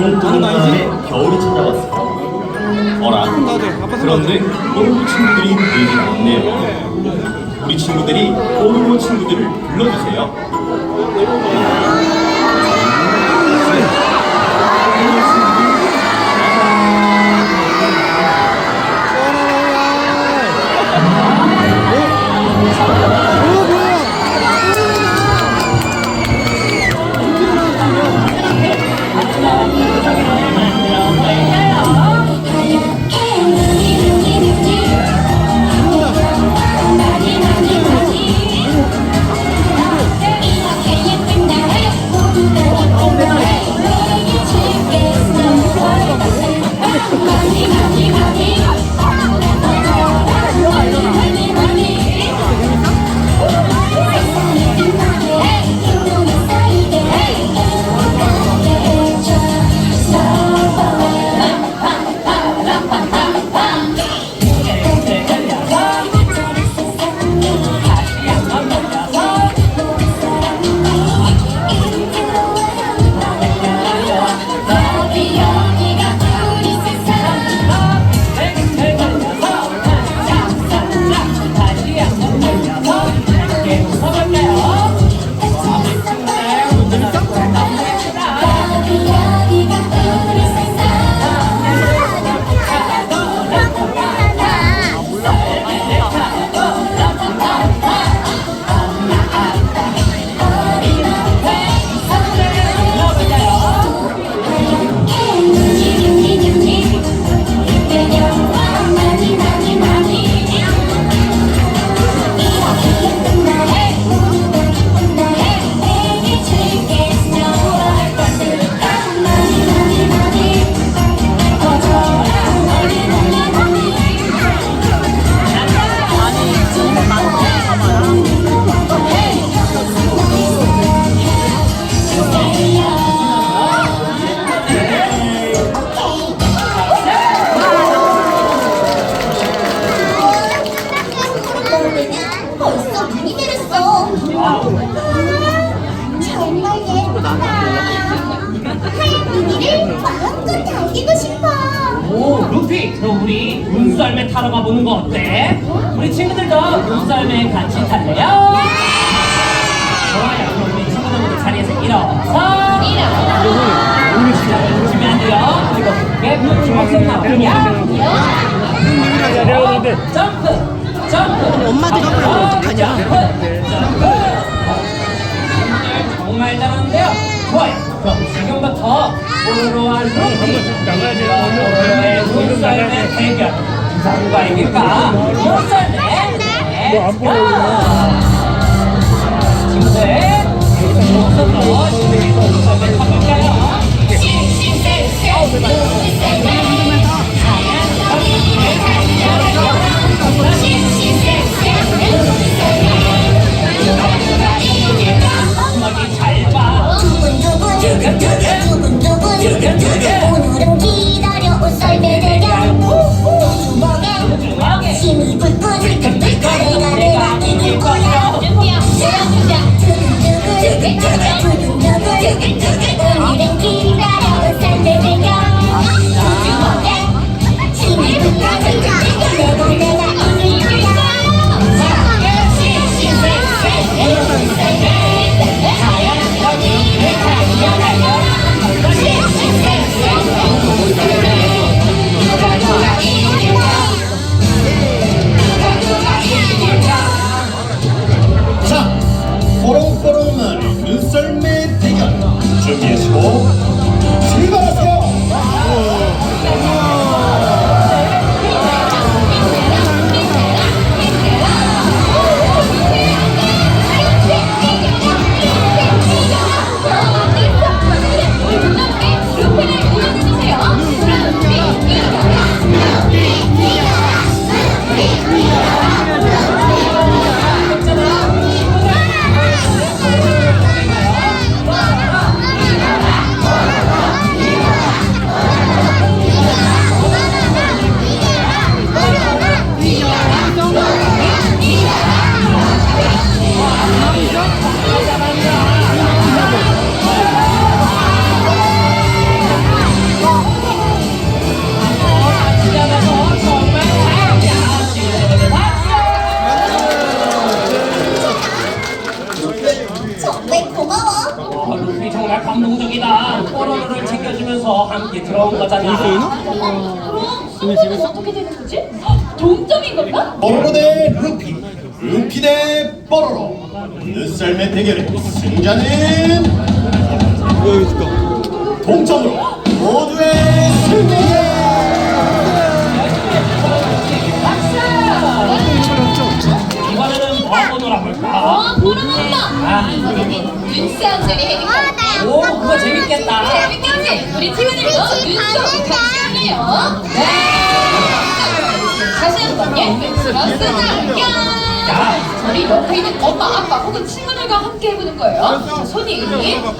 뻥 뚫은 다음에 겨울이 찾아왔어. 어라? 그런데 뽀로로 친구들이 보이질 않네요. 우리 친구들이 뽀로로 친구들을 불러주세요. 점프, 점프. 엄마들이 그러면 어떡하냐? 점프, 점프. 정말 잘하는데요. 좋아요. 그럼 지금부터 뽀로로와 루피 뽀로로의 눈썰매 대결 누가 이길까? 눈썰매 렛츠 고! 친구들 눈썰로 신들이 눈썰매 타볼까요? 주먹이 두근두근 두근두근 오늘은 기 눈썰매 대결의 승자는 동점으로 모두의 승리 이번에는 뭐 하고 놀아볼까? 어, 보름 엄마. 아. 이번에는 눈싸움놀이 해볼까? 오, 그거 재밌겠다. 재밌겠지? 우리 팀원들도 눈싸움 같이 할래요? 네. 예쁘스러스 당겨. 야. 우리 옆에 있는 엄마, 아빠 혹은 친구들과 함께 해보는 거예요. 자, 손이 굴리고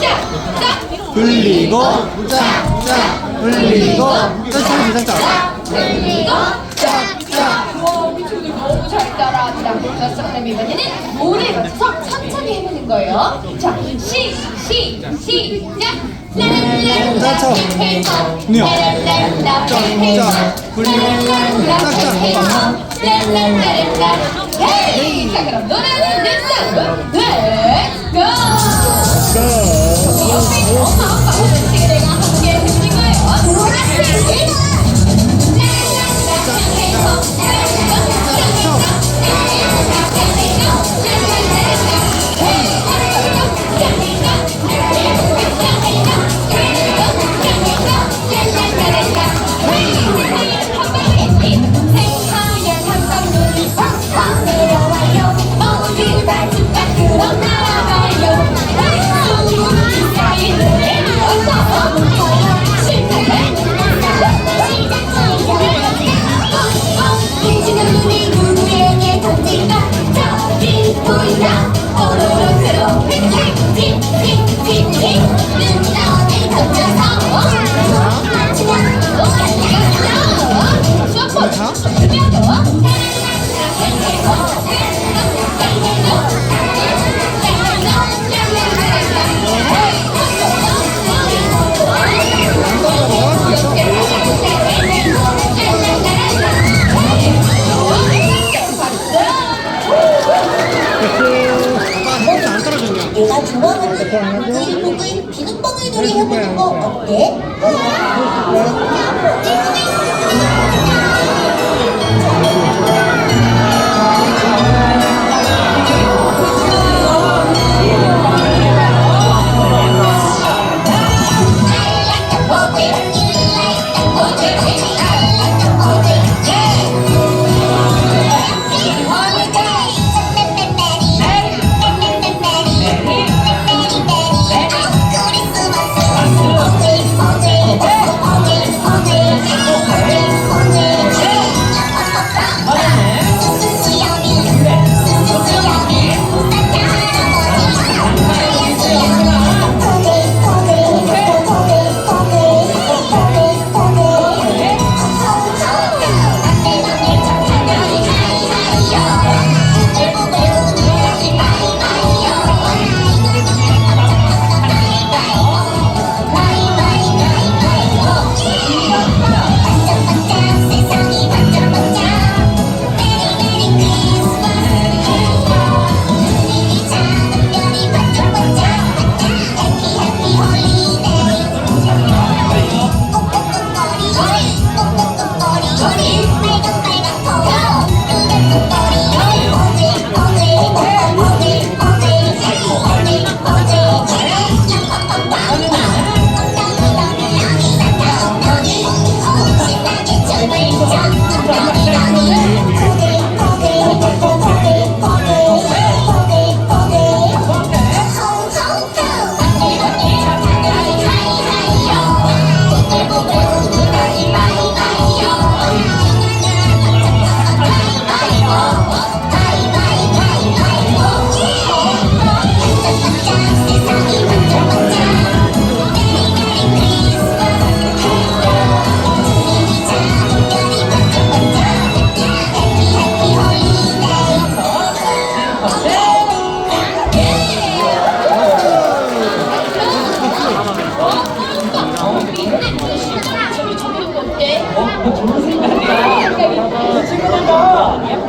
짝짝 굴리고 짝짝 굴리고 짝짝 짝짝 굴리고 짝짝. 와, 우리 친구들 너무 잘 따라한다. 자, 그럼 이번에는 노래 맞춰서 천천히 해보는 거예요. 자, 시, 시, 시작. 짝짝. 아니요. 짝짝. 굴리고 짝짝. 헤이! 자, 그럼 노래는 넷싸움 렛츠 고! 옆에 있는 엄마,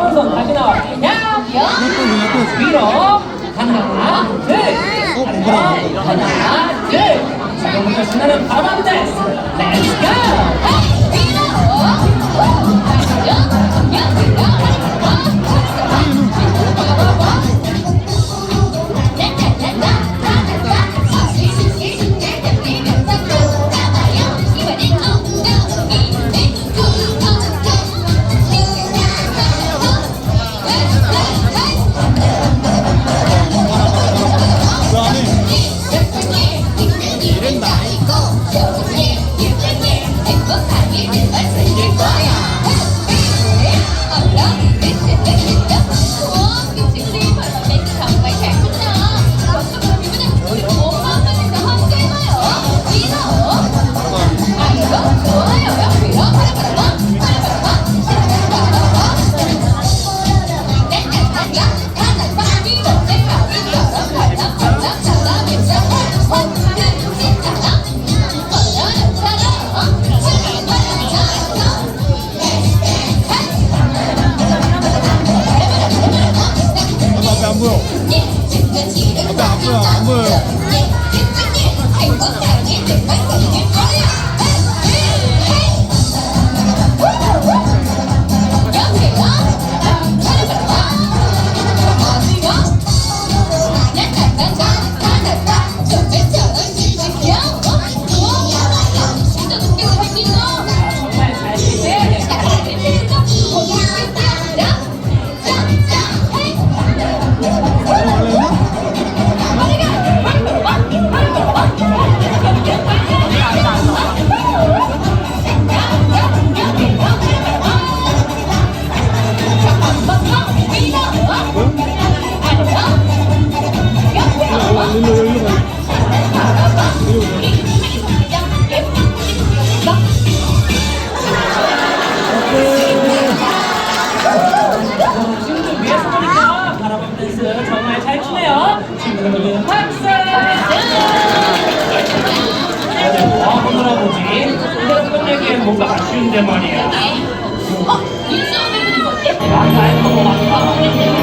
오른손 다시 나와. 그냥 위로 하나? 둘. 하나 둘자 오늘 신나는 바람 댄스 렛츠고 약간 뭔가 아쉬운데 말이야. 어? 윤수 언니 그림 어때? 나 알고 뭐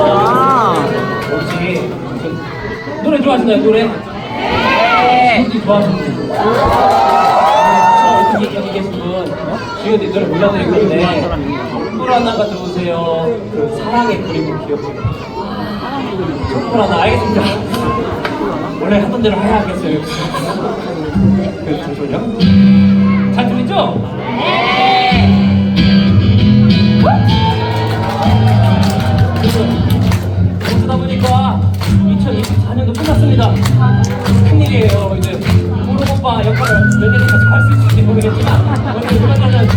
아, 역시 노래 좋아하시나요 노래? 네. 네. 분이 좋아하시는 아, 분. 지금 노래 불러드릴 건데 촛불 하나가 들어오세요. 그 사랑의 그림을 기억해. 촛불 하나 알겠습니다. 원래 하던 대로 해야겠어요. 그렇죠, 그 잘 들리죠? 이제 무릎 오빠 역할을 몇년쯤 같이 할수 있을지 모르겠지만 오늘 그만하면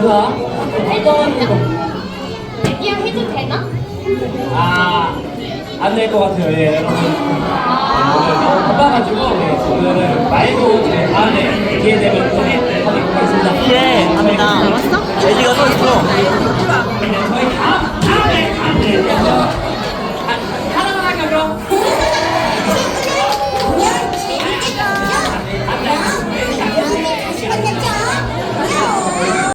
되나? 어떤 이거 애기야 해도 되나? 아 안 될 것 같아요 예 여러분 오늘 너무 바빠가지고 예, 오늘은 말고 제 다음에 기회 되면 또 하도록 하겠습니다 예, 갑니다. 돼지가 서 있어. 저희 다음 다음에 다음에?